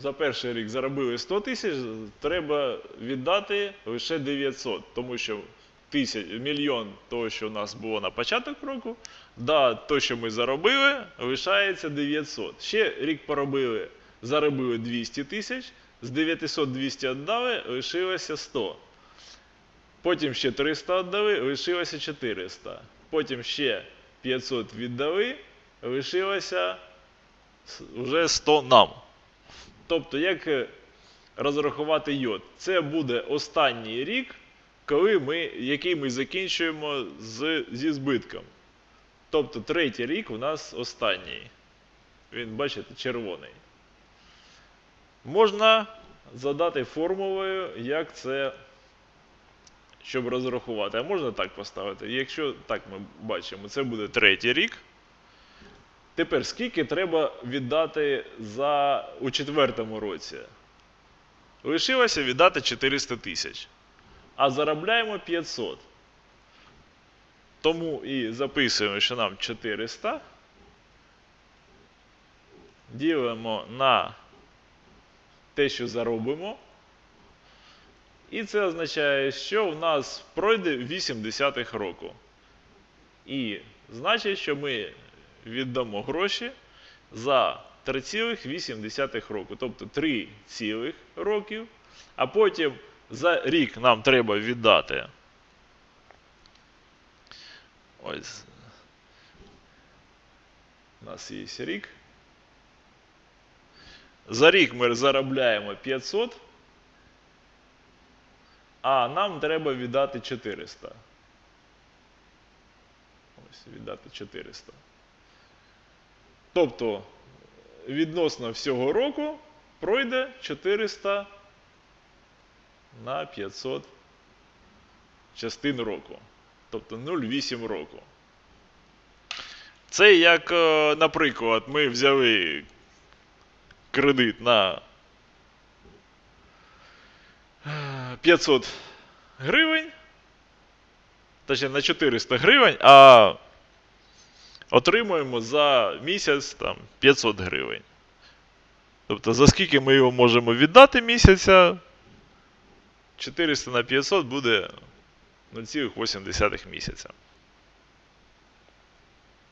за перший рік заробили 100 тисяч, треба віддати лише 900, тому що тисяч, мільйон того, що у нас було на початок року, да, то, що ми заробили, лишається 900. Ще рік поробили, заробили 200 тисяч, з 900 200 віддали, лишилося 100. Потім ще 300 віддали, лишилося 400. Потім ще 500 віддали, лишилося вже 100 нам. Тобто, як е, розрахувати йод? Це буде останній рік, коли ми, який ми закінчуємо з, зі збитком. Тобто третій рік у нас останній. Він, бачите, червоний. Можна задати формулою, як це, щоб розрахувати. А можна так поставити. Якщо так ми бачимо, це буде третій рік. Тепер скільки треба віддати за у четвертому році? Лишилося віддати 400 тисяч. А заробляємо 500. Тому і записуємо, що нам 400. Ділимо на те, що заробимо. І це означає, що в нас пройде 8 десятих року. І значить, що ми віддамо гроші за 3,8 року, тобто 3 цілих років, а потім за рік нам треба віддати. Ось. У нас є рік. За рік ми заробляємо 500, а нам треба віддати 400. Ось, віддати 400. Тобто, відносно всього року пройде 400 на 500 частин року. Тобто 0,8 року. Це як, е, наприклад, ми взяли кредит на е, 500 гривень, точніше на 400 гривень, а отримуємо за місяць там 500 гривень. Тобто, за скільки ми його можемо віддати місяця, 400 на 500 буде 0,8 місяця.